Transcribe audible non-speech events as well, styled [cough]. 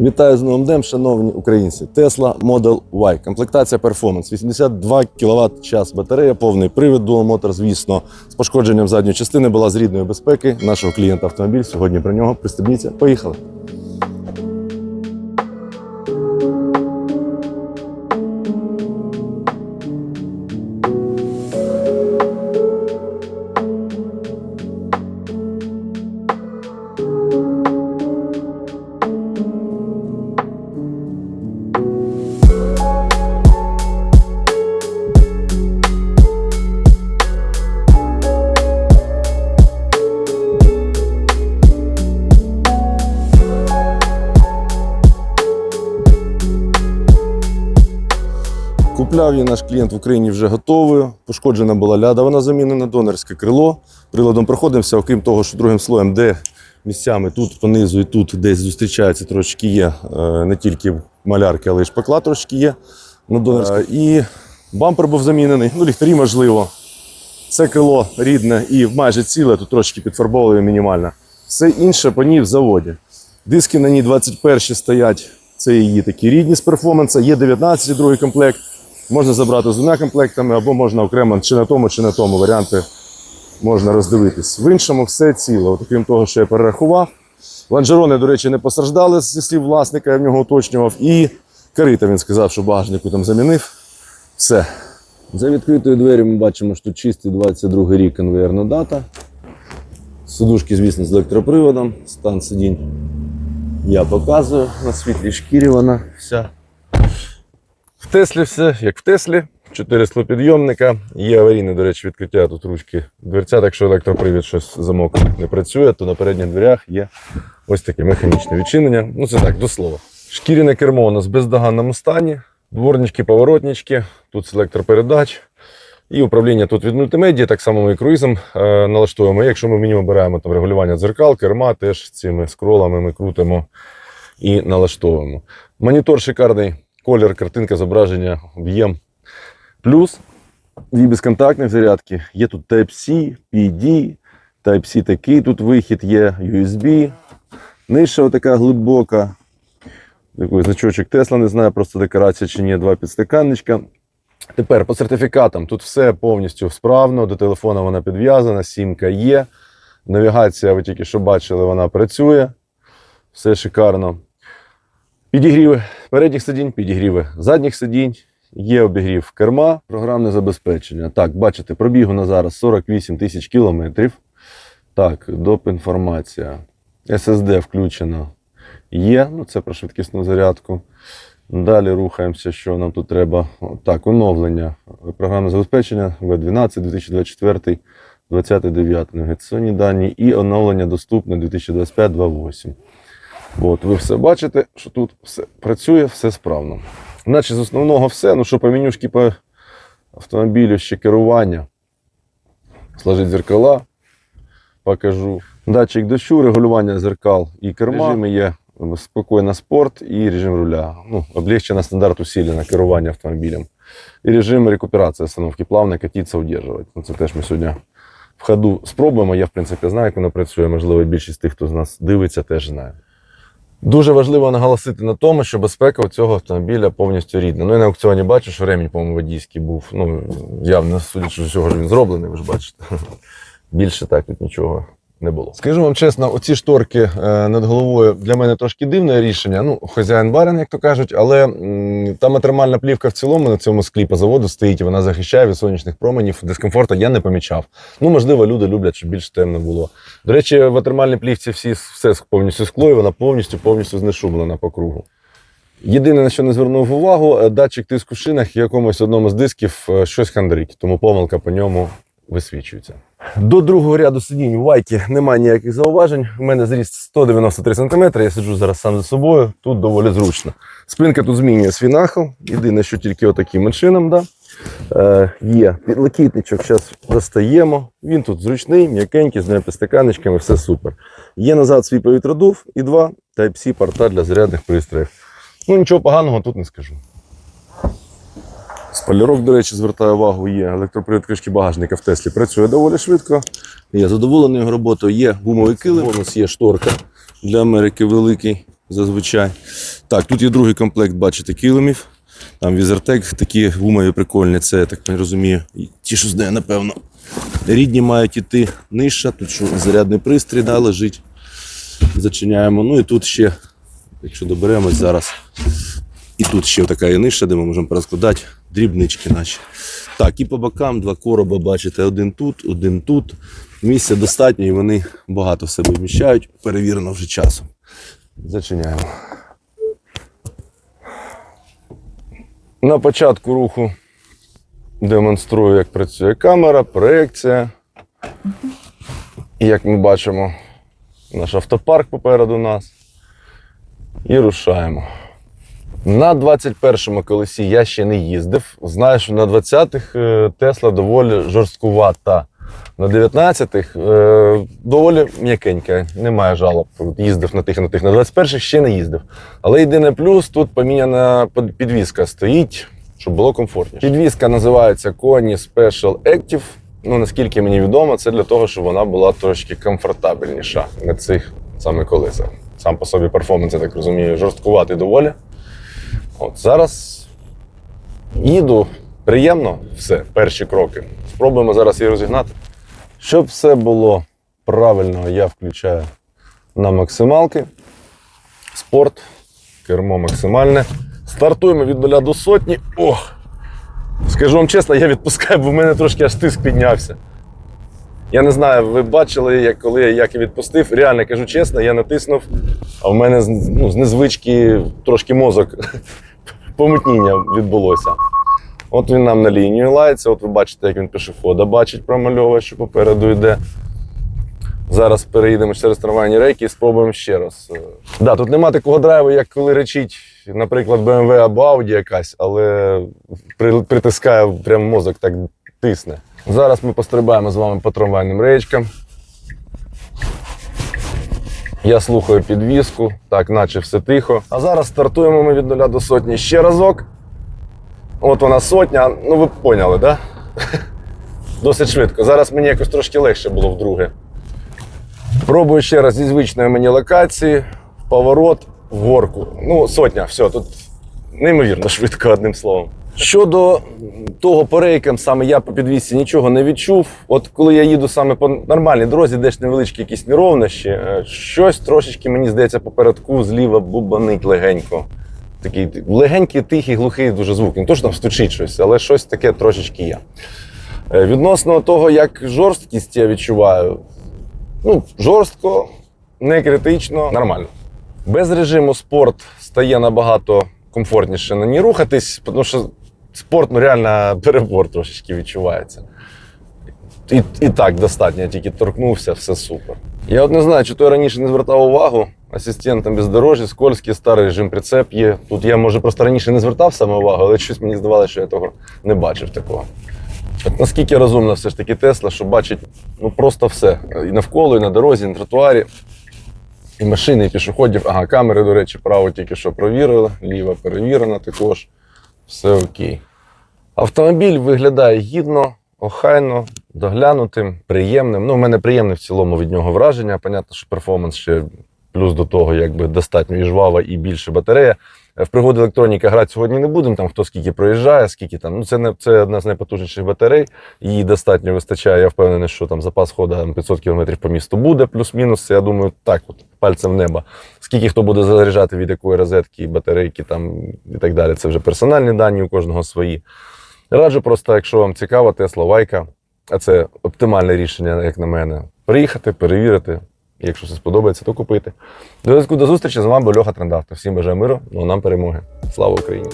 Вітаю з новим днем, шановні українці. Tesla Model Y. Комплектація Performance. 82 кВт час батарея, повний привід Motor, звісно, з пошкодженням задньої частини була з рідної безпеки нашого клієнта автомобіль. Сьогодні про нього пристебніться. Поїхали. Купляв наш клієнт в Україні вже готовою. Пошкоджена була ляда, вона замінена, донорське крило. Приладом проходимося, окрім того, що другим слоєм, де місцями тут понизу і тут десь зустрічається, трошки є е, не тільки малярки, але й шпакла трошки є. на донорське. І бампер був замінений, ну ліхтарі можливо. Це крило рідне і майже ціле, тут трошки підфарбовує мінімально. Все інше по ній в заводі. Диски на ній 21 стоять. Це її такі рідні з перформанса. Є 19 другий комплект. Можна забрати з двома комплектами, або можна окремо чи на тому, чи на тому варіанти можна роздивитись. В іншому все ціло. Окрім того, що я перерахував. Ланжерони, до речі, не постраждали зі слів власника, я в нього уточнював. І карита він сказав, що багажнику там замінив. Все. За відкритою двері ми бачимо, що чистий 22 рік конвейерна дата. Сидушки, звісно, з електроприводом, стан сидінь я показую. На світлій шкірі вона вся. Теслі все, як в Теслі. Чотири склопідйомника. Є аварійне, до речі, відкриття тут ручки дверця, так що електропривід щось замок не працює, то на передніх дверях є ось таке механічне відчинення. Ну це так, до слова. Шкіряне кермо у нас в бездоганному стані. Дворнички, поворотнички, тут електропередач. І управління тут від мультимедії, так само ми і круїзом е, налаштуємо. Якщо ми в меню обираємо там регулювання дзеркал, керма, теж цими скролами ми крутимо і налаштовуємо. Монітор шикарний, колір, картинка, зображення, об'єм. Плюс дві безконтактні зарядки. Є тут Type-C, PD, Type-C такий тут вихід є, USB. Ниша така глибока. Такий значочок Тесла, не знаю, просто декорація чи ні, два підстаканничка. Тепер по сертифікатам тут все повністю справно. До телефона вона підв'язана, сімка є. Навігація, ви тільки що бачили, вона працює. Все шикарно. Підігріви передніх сидінь, підігріви задніх сидінь. Є обігрів керма, програмне забезпечення. Так, бачите, пробігу на зараз 48 тисяч кілометрів. Так, доп. інформація. SSD включено. Є, ну це про швидкісну зарядку. Далі рухаємося, що нам тут треба. Так, оновлення. Програмне забезпечення V12 2024 29 навігаційні дані і оновлення доступне 2025-28. От, ви все бачите, що тут все працює, все справно. Наче з основного все, ну що по менюшки по автомобілю ще керування. Сложить зеркала, покажу. Датчик дощу, регулювання зеркал і керма. Режими є спокійно спорт і режим руля. Ну, облегчено стандарт усилено керування автомобілем. І режим рекуперації остановки, плавно катитися, удержувати. Ну, це теж ми сьогодні в ходу спробуємо. Я, в принципі, знаю, як воно працює. Можливо, більшість тих, хто з нас дивиться, теж знає. Дуже важливо наголосити на тому, що безпека у цього автомобіля повністю рідна. Ну, я на аукціоні бачу, що ремінь, по-моєму, водійський був. Ну, явно, судячи з цього, ж він зроблений, ви ж бачите. [laughs] Більше так від нічого не було. Скажу вам чесно, оці шторки е, над головою для мене трошки дивне рішення. Ну, хазяїн барин, як то кажуть, але м, та матермальна плівка в цілому на цьому склі заводу стоїть, і вона захищає від сонячних променів. Дискомфорту я не помічав. Ну, можливо, люди люблять, щоб більш темно було. До речі, в ватермальній плівці всі все повністю скло, і вона повністю повністю знешумлена по кругу. Єдине, на що не звернув увагу, е, датчик тиску в шинах в якомусь одному з дисків е, щось хандрить, тому помилка по ньому висвічується. До другого ряду сидінь у Вайки немає ніяких зауважень. У мене зріст 193 см, я сиджу зараз сам за собою, тут доволі зручно. Спинка тут змінює свій нахил. Єдине, що тільки отаким чином. Да? Е, є підлокітничок, зараз достаємо. Він тут зручний, м'якенький, з двома підстаканечками, все супер. Є назад свій повітродув і два Type-C порта для зарядних пристроїв. Ну, нічого поганого тут не скажу. Спалірок, до речі, звертаю увагу, є електропривід кришки багажника в Теслі. Працює доволі швидко. Я задоволений його роботою. Є гумовий килим, бонус є шторка для Америки великий. зазвичай. Так, тут є другий комплект, бачите, килимів. Там візертек, такі гумові прикольні. Це, я так розумію, ті, що з напевно. Рідні мають іти нижче, тут що зарядний пристрій да, лежить. Зачиняємо. Ну і тут ще, якщо доберемось зараз, і тут ще така є ниша, де ми можемо порозкладати дрібнички наші. Так, і по бокам два короба, бачите, один тут, один тут. Місця достатньо і вони багато в себе вміщають, перевірено вже часом. Зачиняємо. На початку руху демонструю, як працює камера, проекція. І як ми бачимо, наш автопарк попереду нас. І рушаємо. На 21-му колесі я ще не їздив. Знаю, що на 20-х е, Тесла доволі жорсткувата. На 19-х е, доволі м'якенька, немає жалоб. Їздив на тих на тих. На 21-х ще не їздив. Але єдине плюс, тут поміняна підвізка стоїть, щоб було комфортніше. Підвізка називається Kony Special Active. Ну, наскільки мені відомо, це для того, щоб вона була трошки комфортабельніша на цих саме колесах. Сам по собі перформанс, я так розумію, жорсткуватий доволі. От зараз їду приємно, все, перші кроки. Спробуємо зараз її розігнати. Щоб все було правильно, я включаю на максималки. Спорт, кермо максимальне. Стартуємо від 0 до сотні. Ох! Скажу вам чесно, я відпускаю, бо в мене трошки аж тиск піднявся. Я не знаю, ви бачили, як коли я як відпустив. Реально кажу чесно, я натиснув, а в мене ну, з незвички трошки мозок помутніння відбулося. От він нам на лінію лається, от ви бачите, як він пішохода бачить, промальовує, що попереду йде. Зараз переїдемо через трамвайні рейки і спробуємо ще раз. Е, Да, тут нема такого драйву, як коли речить, наприклад, BMW або Audi якась, але притискає прям мозок так тисне. Зараз ми пострибаємо з вами по трамвайним речкам. Я слухаю підвіску, так, наче все тихо. А зараз стартуємо ми від нуля до сотні ще разок. От вона сотня, ну ви поняли? Да? [laughs] Досить швидко. Зараз мені якось трошки легше було вдруге. Пробую ще раз зі звичної мені локації, поворот, в горку. Ну, сотня, все, тут неймовірно швидко, одним словом. Щодо того по рейкам, саме я по підвісці нічого не відчув. От коли я їду саме по нормальній дорозі, де ж невеличкі якісь неровнощі, е, щось трошечки, мені здається, попередку зліва бубанить легенько. Такий легенький, тихий, глухий дуже звук. Не то, що там стучить щось, але щось таке трошечки є. Е, Відносно того, як жорсткість я відчуваю, ну, жорстко, не критично, нормально. Без режиму спорт стає набагато комфортніше на ній рухатись, тому що спорт ну, реально [laughs] перебор трошечки відчувається. І, і так достатньо, я тільки торкнувся, все супер. Я от не знаю, чи то я раніше не звертав увагу. Асистентом бездорожжя, скользький, старий режим прицеп є. Тут я, може, просто раніше не звертав саме увагу, але щось мені здавалося, що я того не бачив такого. От наскільки розумна все ж таки Тесла, що бачить ну, просто все. І навколо, і на дорозі, і на тротуарі. І машини, і пішоходів. Ага, камери, до речі, право тільки що провірили, ліва перевірена також. Все окей. Автомобіль виглядає гідно, охайно, доглянутим, приємним. Ну, в мене приємне в цілому від нього враження. Понятно, що перформанс ще плюс до того, якби достатньо і жвава, і більше батарея. Е, В пригоди електроніки грати сьогодні не будемо. Там хто скільки проїжджає, скільки там. Ну, це не це одна з найпотужніших батарей. Її достатньо вистачає. Я впевнений, що там запас ходу 500 км по місту буде, плюс-мінус. Я думаю, так, от пальцем в небо. Скільки хто буде заряджати від якої розетки, батарейки там і так далі. Це вже персональні дані у кожного свої. Раджу просто, якщо вам цікава Тесла Вайка, а це оптимальне рішення, як на мене, приїхати, перевірити. Якщо все сподобається, то купити. До зв'язку до зустрічі з вами був Льоха Трендавто. Всім бажаю миру, ну нам перемоги. Слава Україні!